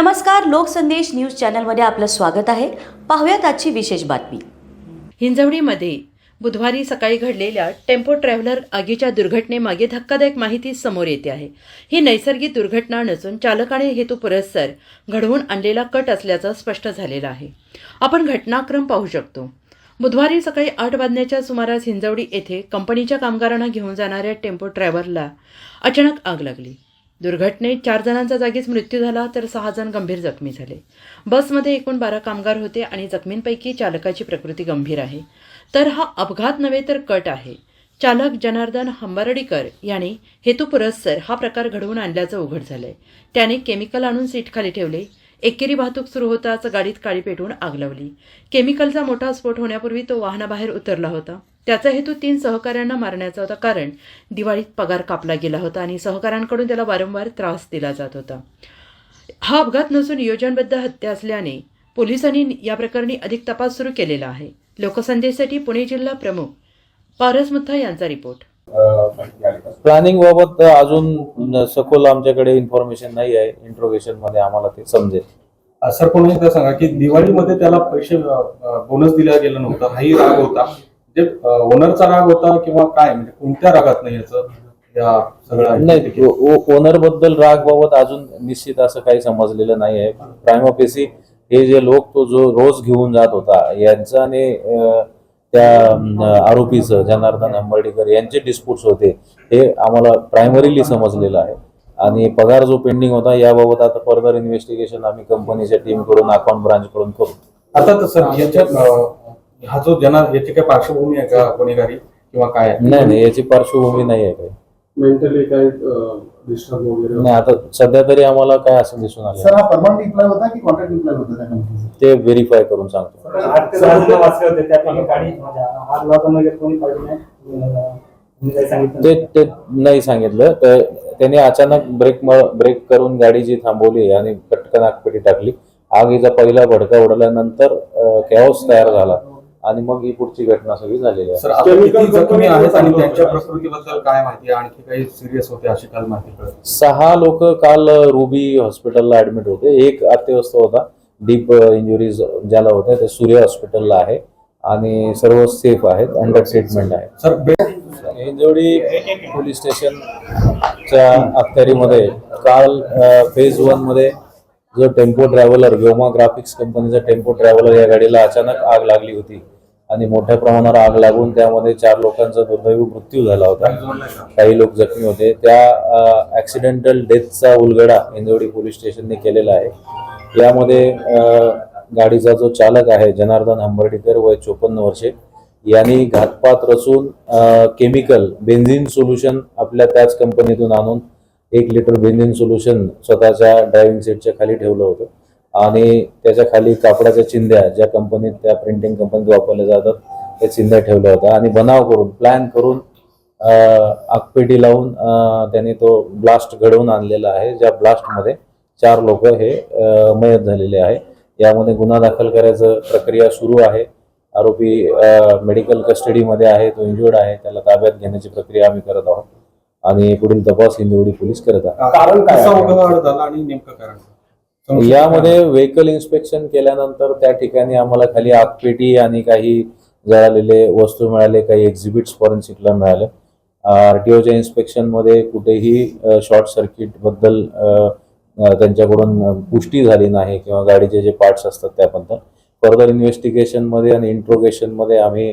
नमस्कार लोकसंदेश न्यूज चॅनलमध्ये आपलं स्वागत आहे. पाहूयात आजची विशेष बातमी. हिंजवडीमध्ये बुधवारी सकाळी घडलेल्या टेम्पो ट्रॅव्हलर आगीच्या दुर्घटनेमागे धक्कादायक माहिती समोर येते आहे. ही नैसर्गिक दुर्घटना नसून चालकाने हेतू पुरस्सर घडवून आणलेला कट असल्याचं स्पष्ट झालेलं आहे. आपण घटनाक्रम पाहू शकतो. बुधवारी सकाळी आठ वाजण्याच्या सुमारास हिंजवडी येथे कंपनीच्या कामगारांना घेऊन जाणाऱ्या टेम्पो ट्रॅव्हलरला अचानक आग लागली. दुर्घटनेत चार जणांचा जागीच मृत्यू झाला तर सहा जण गंभीर जखमी झाले. बसमध्ये एकूण बारा कामगार होते आणि जखमींपैकी चालकाची प्रकृती गंभीर आहे. तर हा अपघात नव्हे तर कट आहे. चालक जनार्दन हंबारडीकर यांनी हेतुपुरस्सर हा प्रकार घडवून आणल्याचं उघड झालंय. त्याने केमिकल आणून सीटखाली ठेवले. एकेरी वाहतूक सुरू होताच गाडीत काळी पेटवून आग लावली. केमिकलचा मोठा स्फोट होण्यापूर्वी तो वाहनाबाहेर उतरला होता. त्याचा हेतू तीन सहकाऱ्यांना मारण्याचा होता कारण दिवाळीत पगार कापला गेला होता आणि सहकाऱ्यांकडून त्याला वारंवार त्रास दिला जात होता. हा अपघात नसून नियोजनबद्ध हत्या असल्याने पोलिसांनी या प्रकरणी अधिक तपास सुरू केलेला आहे. लोकसंदेशसाठी पुणे जिल्हा प्रमुख पारस मुथा यांचा रिपोर्ट. प्लॅनिंग बाबत अजून सखोल आमच्याकडे इन्फॉर्मेशन नाही आहे. इंट्रोगेशनमध्ये आम्हाला ते समजेल. सर एकदा सांगा की दिवाळीमध्ये त्याला पैसे बोनस दिला गेला नव्हता. हाही राग होता. म्हणजे ओनरचा राग होता किंवा काय? म्हणजे कोणत्या रागात नाही याचं या सगळ्या नाही ओनरबद्दल राग बाबत अजून निश्चित असं काही समजलेलं नाही आहे. प्रायमोपेसी हे जे लोक तो जो रोज घेऊन जात होता यांचा आणि त्या आरोपीचं जनार्दन अंबर्डीकर यांचे डिस्प्यूट्स होते हे आम्हाला प्रायमरीली समजलेलं आहे. आणि पगार जो पेंडिंग होता याबाबत आता फर्दर इन्व्हेस्टिगेशन आम्ही कंपनीच्या टीमकडून अकाउंट ब्रांच कडून करू. आता सर हा जो जना याची काय पार्श्वभूमी आहे का गुन्हेगारी किंवा काय नाही नाही याची पार्श्वभूमी नाही आहे काही. मेंटली काय डिस्टर्ब वगैरे नाही आता सध्या तरी आम्हाला काय असं दिसून आलं सर हा परमनंट इम्प्लॉय होता की कॉन्ट्रॅक्ट इम्प्लॉय होता त्या कंपनीचा ते व्हेरीफाय करून सांगतो. आठ ते दहा जण वाचले होते त्यापैकी गाडी म्हणजे आग लावताना वगैरे कोणी पाहिजे नाही? अं, काही सांगितलं ते ते नाही सांगितलं. तर त्याने अचानक ब्रेक ब्रेक करून गाडी जी थांबवली आणि पटकन आगपेटी टाकली. आगीचा पहिला भडका उडल्यानंतर कॅओस तयार झाला. आणि मग ही पुढची घटना सगळी झालेली आहे. सर आता किती जखमी आहेत आणि त्यांच्या प्रकृतीबद्दल काय माहिती आहे? आणखी काही सिरियस होते अशी काल माहिती कळत सहा लोक काल रुबी हॉस्पिटलला ऍडमिट होते. एक अत्यवस्थ होता. डीप इंजुरीज ज्याला होत्या ते सूर्य हॉस्पिटलला आहे. आणि सर्व सेफ आहेत अंडर ट्रीटमेंट आहे. सर बे- हिंजवडी पोलीस स्टेशनच्या अखत्यारीमध्ये काल फेज वनमध्ये जो टेम्पो ट्रॅव्हलर व्योमा ग्राफिक्स कंपनीचा टेम्पो ट्रॅव्हलर या गाडीला अचानक आग लागली होती. आणि मोठ्या प्रमाणावर आग लागून त्यामध्ये चार लोकांचा दुर्दैवी मृत्यू झाला होता. काही लोक जखमी होते. त्या ऍक्सिडेंटल डेथचा उलगडा इंदोडी पोलीस स्टेशनने केलेला आहे. यामध्ये गाडीचा जो चालक आहे जनार्दन हंबर्डीकर वय चोपन्न वर्षे यांनी घातपात रचून केमिकल बेन्झिन सोल्युशन आपल्या त्याच कंपनीतून आणून एक लिटर बेन्झिन सोल्युशन स्वतःच्या ड्रायव्हिंग सीटच्या खाली ठेवलं होतं. आणि त्याच्याखाली कापडाच्या चिंध्या ज्या कंपनीत त्या प्रिंटिंग कंपनीत वापरल्या जातात त्या चिंध्या ठेवल्या होत्या. आणि बनाव करून प्लॅन करून आगपेटी लावून त्याने तो ब्लास्ट घडवून आणलेला आहे. ज्या ब्लास्टमध्ये चार लोक हे मयत झालेले आहे. यामध्ये गुन्हा दाखल करायचं प्रक्रिया सुरू आहे. आरोपी मेडिकल कस्टडीमध्ये आहे. तो इंजुर्ड आहे. त्याला ताब्यात घेण्याची प्रक्रिया आम्ही करत आहोत. आणि पुढील तपास हिंजवडी पोलीस करत आहेत कारण कसा उघड झाला आणि नेमकं कारण यामध्ये व्हेकल इन्स्पेक्शन केल्यानंतर त्या ठिकाणी आम्हाला खाली आगपेटी आणि काही जळालेले वस्तू मिळाले काही एक्झिबिट्स फॉरेन्सिकला मिळाले. आरटीओच्या इन्स्पेक्शनमध्ये कुठेही शॉर्ट सर्किटबद्दल त्यांच्याकडून पुष्टी झाली नाही किंवा गाडीचे जे पार्ट्स असतात त्याबद्दल. फर्दर इन्व्हेस्टिगेशनमध्ये आणि इंट्रोगेशनमध्ये आम्ही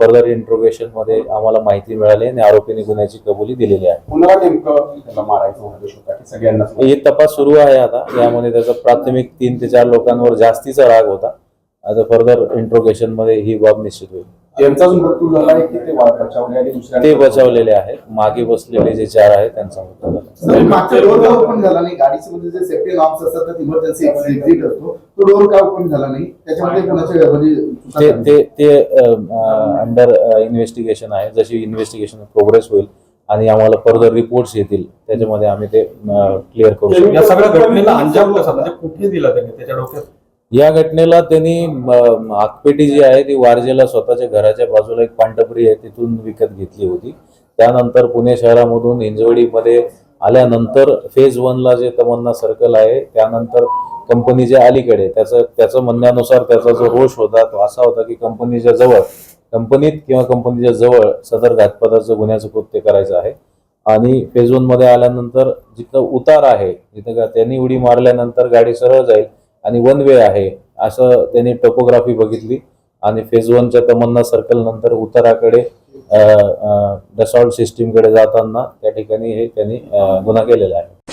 फर्दर इंट्रोगेशनमध्ये आम्हाला माहिती मिळाली आणि आरोपीने गुन्ह्याची कबुली दिलेली आहे. पुन्हा नेमकं त्याला मारायचं उद्देश होता की सगळ्यांना हे तपास सुरू आहे आता. यामध्ये त्याचा प्राथमिक तीन ते चार लोकांवर जास्तीचा राग होता. आता फर्दर इंट्रोगेशनमध्ये ही बाब निश्चित होईल. त्यांचाच मृत्यू झालाय की ते वा- बचावले आणि दुसऱ्या ते बचावलेले आहेत. मागे बसलेले जे चार आहेत त्यांचा मृत्यू झाला. सर मागचा डोर का ओपन झाला नाही. गाडीच्या मध्ये जे सेफ्टी नॉर्म्स असतात त्यात इमर्जन्सी एक्झिट असतो. तो डोर का ओपन झाला नाही? त्याच्यामध्ये कोणाच्या म्हणजे चुका ते झाल्या? ते ते अंडर इन्व्हेस्टिगेशन आहे. जशी इन्व्हेस्टिगेशन प्रोग्रेस होईल आणि आम्हाला फर्दर रिपोर्ट्स येतील त्याच्यामध्ये आम्ही ते क्लिअर करू शकतो. या सगळ्या घटनेला अंजाम कसा? म्हणजे कुठे दिला त्यांनी? त्याच्या डोक्यात या घटनेला त्यांनी आगपेटी जी आहे ती वारजेला स्वतःच्या घराच्या बाजूला एक पांटपरी आहे तिथून विकत घेतली होती. त्यानंतर पुणे शहरामधून हिंजवडीमध्ये आल्यानंतर फेज वनला जे तमन्ना सर्कल आहे त्यानंतर कंपनीच्या अलीकडे त्याचं त्याचं म्हणण्यानुसार त्याचा जो रोष होता तो असा होता की कंपनीच्या जवळ कंपनीत किंवा कंपनीच्या जवळ सदर घातपाताचं गुन्ह्याचं कृत्य करायचं आहे. आणि फेज वनमध्ये आल्यानंतर जिथं उतार आहे जिथं का त्यांनी उडी मारल्यानंतर गाडी सरळ जाईल आणि वन वे आहे. असं त्यांनी टोपोग्राफी बघितली. आणि फेज वनच्या तमन्ना सर्कल नंतर उताराकडे डसॉल्ट सिस्टीमकडे जाताना त्या ठिकाणी हे त्यांनी गुन्हा केलेला आहे.